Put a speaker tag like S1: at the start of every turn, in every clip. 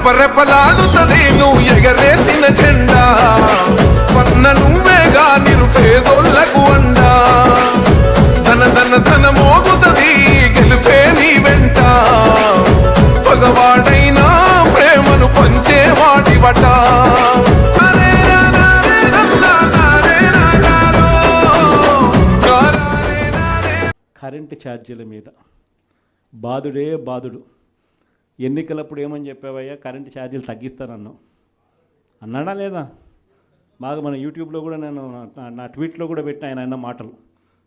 S1: రెపరెపలాడుతుంది నువ్వు ఎగరేసిన జెండా. పన్న నువ్వేగా నిరుపేదోళ్ళకు అండా. ధన ధన ధన మోగుతుంది గెలిపే నీ వెంట. పగవాడైనా ప్రేమను పంచేవాడివట. అరే
S2: కరెంటు ఛార్జీల మీద బాధుడే బాధుడు ఎన్నికలప్పుడు ఏమని చెప్పావయ్యా? కరెంటు ఛార్జీలు తగ్గిస్తానన్నావు. అన్నాడా లేదా? బాగా మన యూట్యూబ్లో కూడా నేను నా- ట్వీట్లో కూడా పెట్టిన ఆయన అన్న మాటలు.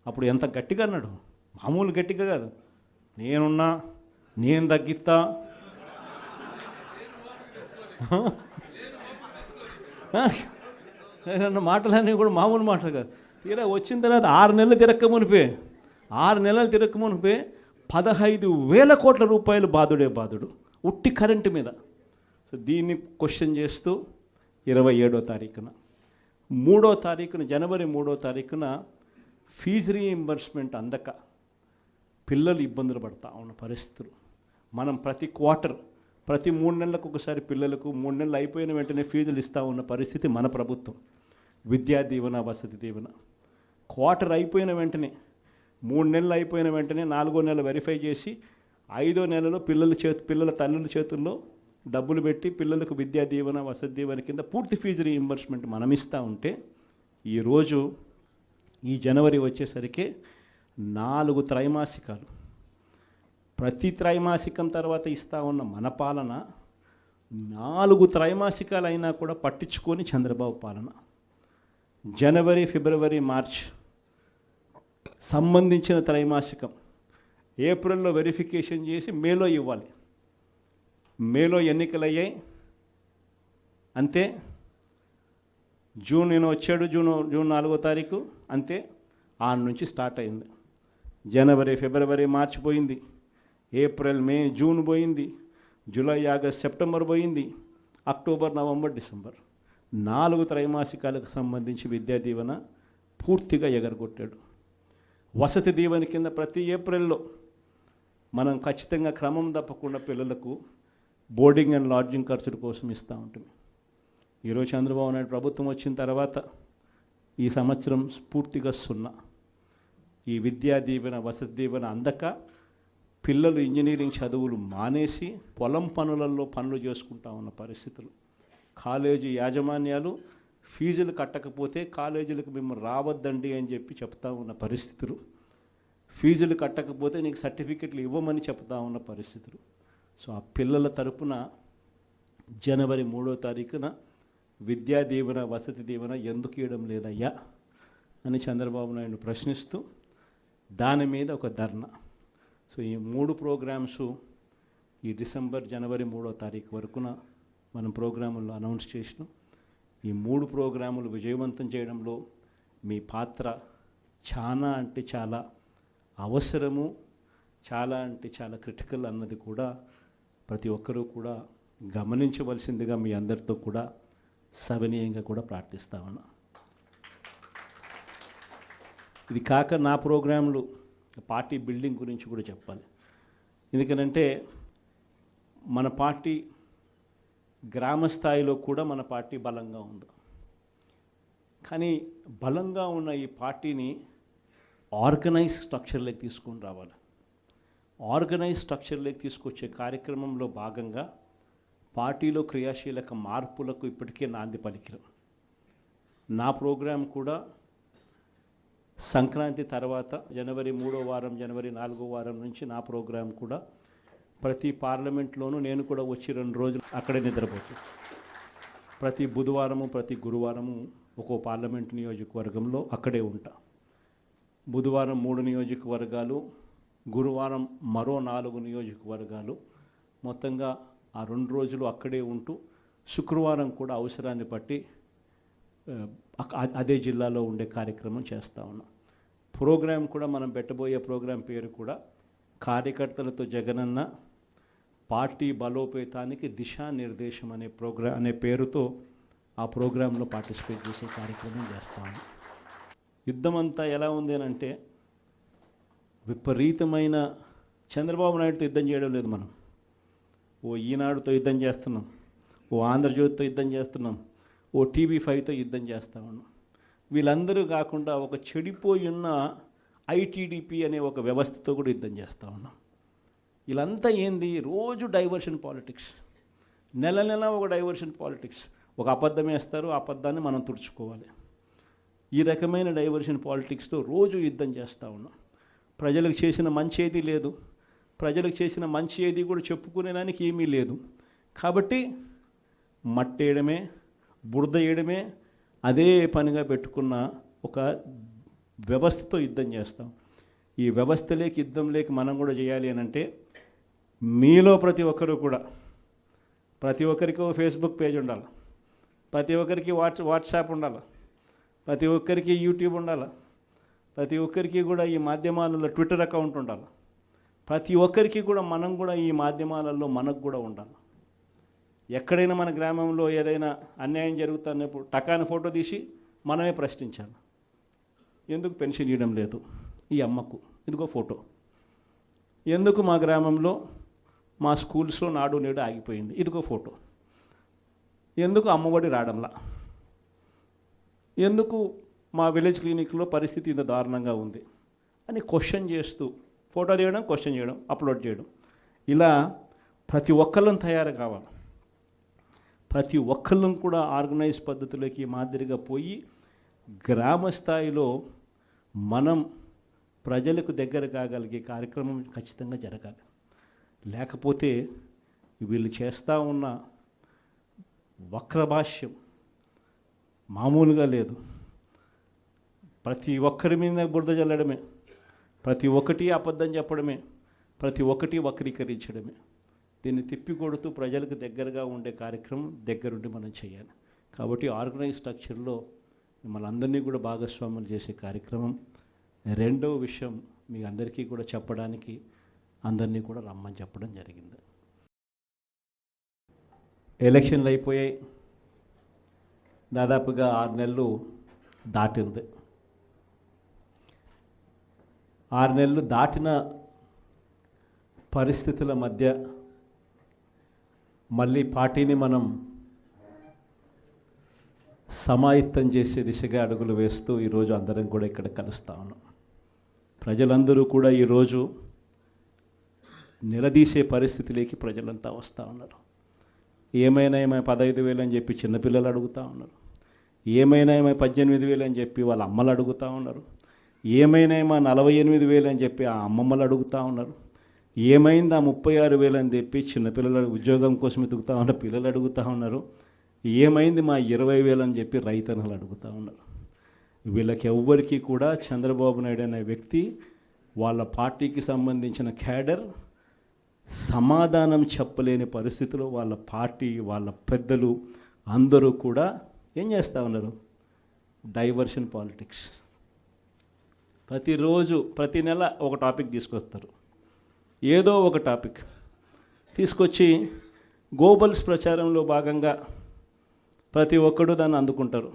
S2: అప్పుడు ఎంత గట్టిగా అన్నాడు? మామూలు గట్టిగా కాదు. నేనున్నా నేను తగ్గిస్తా. అన్న మాటలన్నీ కూడా మామూలు మాటలు కాదు. తీరా వచ్చిన తర్వాత ఆరు నెలలు తిరక్క మునిపే. ఆరు నెలలు తిరక్క మునిపే పదహైదు వేల కోట్ల రూపాయలు బాధుడే బాధుడు ఉట్టి కరెంటు మీద. సో దీన్ని క్వశ్చన్ చేస్తూ ఇరవై ఏడో తారీఖున. మూడో తారీఖున జనవరి మూడో తారీఖున ఫీజు రీఎంబర్స్మెంట్ అందక పిల్లలు ఇబ్బందులు పడతా ఉన్న పరిస్థితులు. మనం ప్రతి క్వార్టర్ ప్రతి మూడు నెలలకు ఒకసారి పిల్లలకు మూడు నెలలు అయిపోయిన వెంటనే ఫీజులు ఇస్తూ ఉన్న పరిస్థితి మన ప్రభుత్వం. విద్యా దీవెన వసతి దీవెన. క్వార్టర్ అయిపోయిన వెంటనే మూడు నెలలు అయిపోయిన వెంటనే నాలుగో నెల వెరిఫై చేసి ఐదో నెలలో పిల్లల చేతి పిల్లల తల్లుల చేతుల్లో డబ్బులు పెట్టి పిల్లలకు విద్యా దీవెన వసతి దీవెన కింద పూర్తి ఫీజు రీఎంబర్స్మెంట్ మనం ఇస్తూ ఉంటే ఈరోజు ఈ జనవరి వచ్చేసరికి నాలుగు త్రైమాసికాలు. ప్రతి త్రైమాసికం తర్వాత ఇస్తా ఉన్న మన పాలన నాలుగు త్రైమాసికాలు అయినా కూడా పట్టించుకొని చంద్రబాబు పాలన. జనవరి ఫిబ్రవరి మార్చ్ సంబంధించిన త్రైమాసికం ఏప్రిల్లో వెరిఫికేషన్ చేసి మేలో ఇవ్వాలి. మేలో ఎన్నికలయ్యాయి. అంతే. జూన్ నేను వచ్చాడు జూన్ జూన్ నాలుగో తారీఖు. అంతే. ఆడ నుంచి స్టార్ట్ అయింది. జనవరి ఫిబ్రవరి మార్చి పోయింది. ఏప్రిల్ మే జూన్ పోయింది. జూలై ఆగస్ట్ సెప్టెంబర్ పోయింది. October November December. నాలుగు త్రైమాసికాలకు సంబంధించి విద్యా దీవెన పూర్తిగా ఎగరగొట్టాడు. వసతి దీవెన కింద ప్రతి ఏప్రిల్లో మనం ఖచ్చితంగా క్రమం తప్పకుండా పిల్లలకు బోర్డింగ్ అండ్ లాడ్జింగ్ ఖర్చుల కోసం ఇస్తూ ఉంటుంది ఈరోజు చంద్రబాబు నాయుడు ప్రభుత్వం వచ్చిన తర్వాత ఈ సంవత్సరం పూర్తిగా సున్నా. ఈ విద్యా దీవెన వసతి దీవెన అందక పిల్లలు ఇంజనీరింగ్ చదువులు మానేసి పొలం పనులలో పనులు చేసుకుంటా ఉన్న పరిస్థితులు. కాలేజీ యాజమాన్యాలు ఫీజులు కట్టకపోతే కాలేజీలకు మేము రావద్దండి అని చెప్పి చెప్తా ఉన్న పరిస్థితులు. ఫీజులు కట్టకపోతే నీకు సర్టిఫికెట్లు ఇవ్వమని చెప్తా ఉన్న పరిస్థితులు. సో ఆ పిల్లల తరపున జనవరి మూడో తారీఖున విద్యా దీవెన వసతి దీవెన ఎందుకు ఇవ్వడం లేదయ్యా అని చంద్రబాబు నాయుడు ప్రశ్నిస్తూ దాని మీద ఒక ధర్నా. సో ఈ మూడు ప్రోగ్రామ్స్ ఈ డిసెంబర్ జనవరి మూడో తారీఖు వరకున మనం ప్రోగ్రాముల్లో అనౌన్స్ చేసినాం. ఈ మూడు ప్రోగ్రాములు విజయవంతం చేయడంలో మీ పాత్ర చాలా అంటే చాలా అవసరము చాలా అంటే చాలా క్రిటికల్ అన్నది కూడా ప్రతి ఒక్కరూ కూడా గమనించవలసిందిగా మీ అందరితో కూడా సవనీయంగా కూడా ప్రార్థిస్తామన్నా ఇది కాక నా ప్రోగ్రాంలు పార్టీ బిల్డింగ్ గురించి కూడా చెప్పాలి. ఎందుకనంటే మన పార్టీ గ్రామ స్థాయిలో కూడా మన పార్టీ బలంగా ఉంది. కానీ బలంగా ఉన్న ఈ పార్టీని ఆర్గనైజ్ స్ట్రక్చర్లోకి తీసుకొని రావాలి. ఆర్గనైజ్ స్ట్రక్చర్లోకి తీసుకొచ్చే కార్యక్రమంలో భాగంగా పార్టీలో క్రియాశీలక మార్పులకు ఇప్పటికే నాంది పలికిరం. నా ప్రోగ్రాం కూడా సంక్రాంతి తర్వాత జనవరి మూడో వారం జనవరి నాలుగో వారం నుంచి నా ప్రోగ్రాం కూడా ప్రతి పార్లమెంట్లోనూ నేను కూడా వచ్చి రెండు రోజులు అక్కడే నిద్రపోతాను ప్రతి బుధవారము ప్రతి గురువారము ఒక్కో పార్లమెంట్ నియోజకవర్గంలో అక్కడే ఉంటా. బుధవారం మూడు నియోజకవర్గాలు గురువారం మరో నాలుగు నియోజకవర్గాలు. మొత్తంగా ఆ రెండు రోజులు అక్కడే ఉంటూ శుక్రవారం కూడా అవసరాన్ని బట్టి అదే జిల్లాలో ఉండే కార్యక్రమం చేస్తూ ఉన్నాం. ప్రోగ్రాం కూడా మనం పెట్టబోయే ప్రోగ్రాం పేరు కూడా కార్యకర్తలతో జగనన్న పార్టీ బలోపేతానికి దిశానిర్దేశం అనే ప్రోగ్రాం అనే పేరుతో ఆ ప్రోగ్రాంలో పార్టిసిపేట్ చేసే కార్యక్రమం చేస్తాము యుద్ధం అంతా ఎలా ఉంది అని అంటే విపరీతమైన చంద్రబాబు నాయుడుతో యుద్ధం చేయడం లేదు మనం. ఓ ఈనాడుతో యుద్ధం చేస్తున్నాం. ఓ ఆంధ్రజ్యోతితో యుద్ధం చేస్తున్నాం. ఓ టీవీ ఫైవ్తో యుద్ధం చేస్తా ఉన్నాం. వీళ్ళందరూ కాకుండా ఒక చెడిపోయి ఉన్న ఐటీడీపీ అనే ఒక వ్యవస్థతో కూడా యుద్ధం చేస్తూ ఉన్నాం. వీళ్ళంతా ఏంది? రోజు డైవర్షన్ పాలిటిక్స్. నెల నెల ఒక డైవర్షన్ పాలిటిక్స్. ఒక అబద్ధం వేస్తారు ఆ అబద్ధాన్ని మనం తుడుచుకోవాలి. ఈ రకమైన డైవర్షన్ పాలిటిక్స్తో రోజు యుద్ధం చేస్తూ ఉన్నాం. ప్రజలకు చేసిన మంచి ఏది లేదు. ప్రజలకు చేసిన మంచి ఏది కూడా చెప్పుకునేదానికి ఏమీ లేదు. కాబట్టి మట్టేయడమే బురద వేయడమే అదే పనిగా పెట్టుకున్న ఒక వ్యవస్థతో యుద్ధం చేస్తాం. ఈ వ్యవస్థ లేక యుద్ధం లేక మనం కూడా చేయాలి అని అంటే మీలో ప్రతి ఒక్కరూ కూడా ప్రతి ఒక్కరికి ఫేస్బుక్ పేజ్ ఉండాలి. ప్రతి ఒక్కరికి వాట్స్ వాట్సాప్ ఉండాలి. ప్రతి ఒక్కరికి యూట్యూబ్ ఉండాలి. ప్రతి ఒక్కరికి కూడా ఈ మాధ్యమాలలో ట్విట్టర్ అకౌంట్ ఉండాలి. ప్రతి ఒక్కరికి కూడా మనం కూడా ఈ మాధ్యమాలలో మనకు కూడా ఉండాలి. ఎక్కడైనా మన గ్రామంలో ఏదైనా అన్యాయం జరుగుతున్నప్పుడు టకాని ఫోటో తీసి మనమే ప్రశ్నించాలి. ఎందుకు పెన్షన్ ఇవ్వడం లేదు? ఈ అమ్మకు. ఇదిగో ఫోటో. ఎందుకు మా గ్రామంలో మా స్కూల్స్లో నాడు నేడు ఆగిపోయింది. ఇదిగో ఫోటో. ఎందుకు అమ్మఒడి రావడంలా? ఎందుకు మా విలేజ్ క్లినిక్లో పరిస్థితి ఇంత దారుణంగా ఉంది? అని క్వశ్చన్ చేస్తూ ఫోటో తీయడం క్వశ్చన్ చేయడం అప్లోడ్ చేయడం. ఇలా ప్రతి ఒక్కళ్ళం తయారు కావాలి. ప్రతి ఒక్కళ్ళం కూడా ఆర్గనైజ్ పద్ధతిలోకి మాదిరిగా పోయి గ్రామ స్థాయిలో మనం ప్రజలకు దగ్గర కాగలిగే కార్యక్రమం ఖచ్చితంగా జరగాలి. లేకపోతే వీళ్ళు చేస్తూ ఉన్న వక్రభాష్యం మామూలుగా లేదు. ప్రతి ఒక్కరి మీద బురద చల్లడమే ప్రతి ఒక్కటి అబద్ధం చెప్పడమే. ప్రతి ఒక్కటి వక్రీకరించడమే. దీన్ని తిప్పికొడుతూ ప్రజలకు దగ్గరగా ఉండే కార్యక్రమం దగ్గరుండి మనం చేయాలి. కాబట్టి ఆర్గనైజ్ స్ట్రక్చర్లో మిమ్మల్ని అందరినీ కూడా భాగస్వాములు చేసే కార్యక్రమం. రెండవ విషయం మీ అందరికీ కూడా చెప్పడానికి అందరినీ కూడా రమ్మని చెప్పడం జరిగింది. ఎలక్షన్లు అయిపోయాయి. దాదాపుగా ఆరు నెలలు దాటింది. ఆరు నెలలు దాటిన పరిస్థితుల మధ్య మళ్ళీ పార్టీని మనం సమాయత్తం చేసే దిశగా అడుగులు వేస్తూ ఈరోజు అందరం కూడా ఇక్కడ కలుస్తా ఉన్నాం. ప్రజలందరూ కూడా ఈరోజు నిలదీసే పరిస్థితిలోకి ప్రజలంతా వస్తూ ఉన్నారు. ఏమైనా ఏమైనా పదహైదు వేలు అని చెప్పి చిన్నపిల్లలు అడుగుతూ ఉన్నారు. ఏమైనా ఏమైనా పద్దెనిమిది వేలు అని చెప్పి వాళ్ళ అమ్మలు అడుగుతూ ఉన్నారు. ఏమైనా ఏమో నలభై ఎనిమిది వేలు అని చెప్పి ఆ అమ్మమ్మలు అడుగుతూ ఉన్నారు. ఏమైంది ఆ ముప్పై ఆరు వేలు అని చెప్పి చిన్నపిల్లలు ఉద్యోగం కోసం ఎదుగుతూ ఉన్న పిల్లలు అడుగుతూ ఉన్నారు. ఏమైంది మా ఇరవై వేలు అని చెప్పి రైతన్నలు అడుగుతూ ఉన్నారు. వీళ్ళకి ఎవ్వరికీ కూడా చంద్రబాబు నాయుడు అనే వ్యక్తి వాళ్ళ పార్టీకి సంబంధించిన క్యాడర్ సమాధానం చెప్పలేని పరిస్థితిలో వాళ్ళ పార్టీ వాళ్ళ పెద్దలు అందరూ కూడా ఏం చేస్తూ ఉన్నారు? Diversion politics. ప్రతిరోజు ప్రతి నెల ఒక టాపిక్ తీసుకొస్తారు. ఏదో ఒక టాపిక్. తీసుకొచ్చి గోబల్స్ ప్రచారంలో భాగంగా ప్రతి ఒక్కడు దాన్ని అందుకుంటారు.